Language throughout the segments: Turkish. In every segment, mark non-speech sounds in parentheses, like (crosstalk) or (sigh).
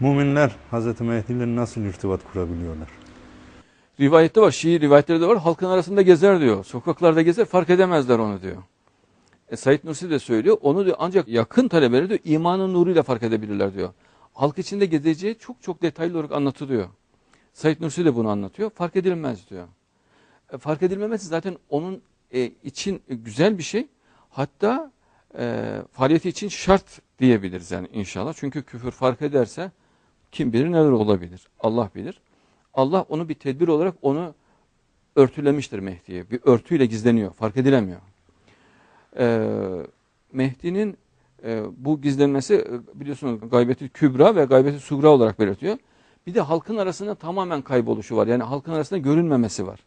Müminler Hz. Mehdi ile nasıl irtibat kurabiliyorlar? Rivayette var, Şii rivayetleri de var. Halkın arasında gezer diyor. Sokaklarda gezer fark edemezler onu diyor. E, Said Nursi de söylüyor. Onu diyor ancak yakın talebeleri diyor imanın nuruyla fark edebilirler diyor. Halk içinde gezeceği çok çok detaylı olarak anlatılıyor. Said Nursi de bunu anlatıyor. Fark edilmez diyor. E, fark edilmemesi zaten onun e, için güzel bir şey. Hatta e, faaliyeti için şart diyebiliriz yani inşallah. Çünkü küfür fark ederse kim bilir neler olabilir. Allah bilir. Allah onu bir tedbir olarak onu örtülemiştir Mehdi'ye. Bir örtüyle gizleniyor. Fark edilemiyor. Ee, Mehdi'nin e, bu gizlenmesi e, biliyorsunuz gaybeti kübra ve gaybeti sugra olarak belirtiyor. Bir de halkın arasında tamamen kayboluşu var. Yani halkın arasında görünmemesi var.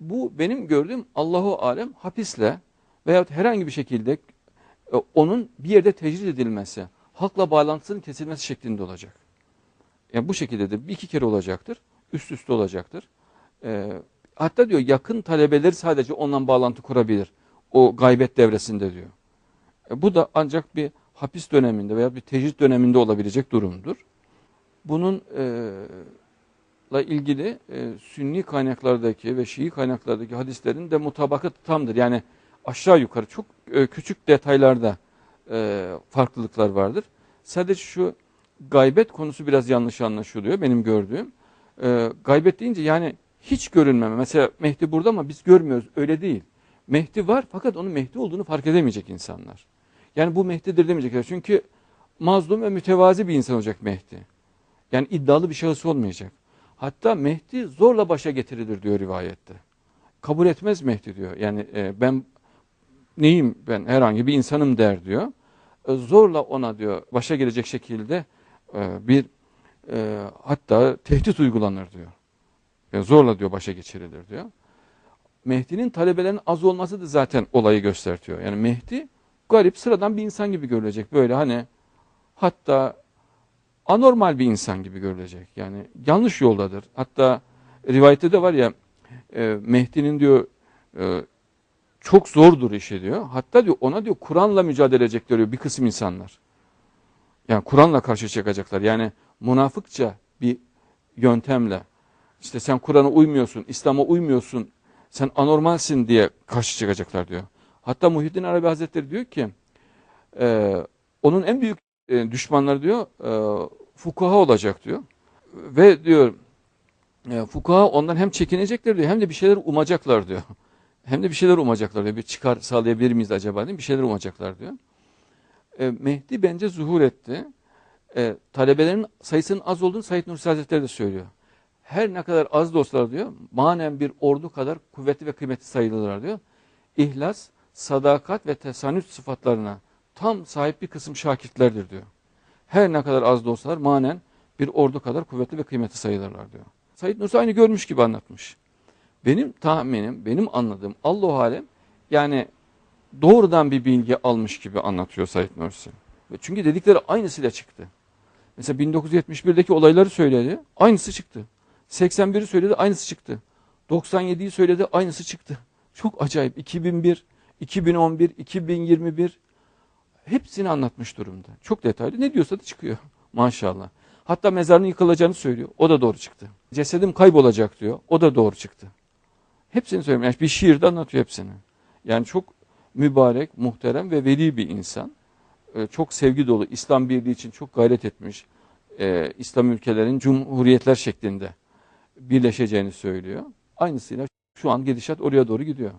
Bu benim gördüğüm Allahu alem hapisle veyahut herhangi bir şekilde e, onun bir yerde tecrid edilmesi, halkla bağlantısının kesilmesi şeklinde olacak. Yani bu şekilde de bir iki kere olacaktır. Üst üste olacaktır. Ee, hatta diyor yakın talebeleri sadece ondan bağlantı kurabilir. O gaybet devresinde diyor. E, bu da ancak bir hapis döneminde veya bir tecrit döneminde olabilecek durumdur. Bunun e, ilgili e, sünni kaynaklardaki ve Şii kaynaklardaki hadislerin de mutabakatı tamdır. Yani aşağı yukarı çok e, küçük detaylarda e, farklılıklar vardır. Sadece şu gaybet konusu biraz yanlış anlaşılıyor benim gördüğüm. E, gaybet deyince yani hiç görünmeme. Mesela Mehdi burada ama biz görmüyoruz. Öyle değil. Mehdi var fakat onun Mehdi olduğunu fark edemeyecek insanlar. Yani bu Mehdi'dir demeyecekler. Çünkü mazlum ve mütevazi bir insan olacak Mehdi. Yani iddialı bir şahıs olmayacak. Hatta Mehdi zorla başa getirilir diyor rivayette. Kabul etmez Mehdi diyor. Yani e, ben neyim ben herhangi bir insanım der diyor. E, zorla ona diyor başa gelecek şekilde e, bir e, hatta tehdit uygulanır diyor. Yani zorla diyor başa geçirilir diyor. Mehdi'nin talebelerinin az olması da zaten olayı göstertiyor. Yani Mehdi garip sıradan bir insan gibi görülecek. Böyle hani hatta anormal bir insan gibi görülecek. Yani yanlış yoldadır. Hatta rivayette de var ya e, Mehdi'nin diyor e, çok zordur işi diyor. Hatta diyor ona diyor Kur'an'la mücadele edecek diyor bir kısım insanlar. Yani Kur'an'la karşı çıkacaklar. Yani münafıkça bir yöntemle işte sen Kur'an'a uymuyorsun, İslam'a uymuyorsun, sen anormalsin diye karşı çıkacaklar diyor. Hatta Muhyiddin Arabi Hazretleri diyor ki e, onun en büyük e, düşmanları diyor e, fukaha olacak diyor. Ve diyor e, fukaha ondan hem çekinecekler diyor hem de bir şeyler umacaklar diyor. (laughs) Hem de bir şeyler umacaklar diyor. Bir çıkar sağlayabilir miyiz acaba diye bir şeyler umacaklar diyor. E, Mehdi bence zuhur etti. E, talebelerin sayısının az olduğunu Said Nursi Hazretleri de söylüyor. Her ne kadar az da olsalar diyor, manen bir ordu kadar kuvvetli ve kıymetli sayılırlar diyor. İhlas, sadakat ve tesanüt sıfatlarına tam sahip bir kısım şakirtlerdir diyor. Her ne kadar az da olsalar manen bir ordu kadar kuvvetli ve kıymetli sayılırlar diyor. Said Nursi aynı görmüş gibi anlatmış. Benim tahminim, benim anladığım Allah alem yani doğrudan bir bilgi almış gibi anlatıyor Said Nursi. Çünkü dedikleri aynısıyla çıktı. Mesela 1971'deki olayları söyledi, aynısı çıktı. 81'i söyledi, aynısı çıktı. 97'yi söyledi, aynısı çıktı. Çok acayip. 2001, 2011, 2021 hepsini anlatmış durumda. Çok detaylı. Ne diyorsa da çıkıyor. (laughs) Maşallah. Hatta mezarının yıkılacağını söylüyor. O da doğru çıktı. Cesedim kaybolacak diyor. O da doğru çıktı. Hepsini söylüyor. Yani bir şiirde anlatıyor hepsini. Yani çok mübarek, muhterem ve veli bir insan. Ee, çok sevgi dolu. İslam birliği için çok gayret etmiş. Ee, İslam ülkelerin cumhuriyetler şeklinde birleşeceğini söylüyor. Aynısıyla şu an gidişat oraya doğru gidiyor.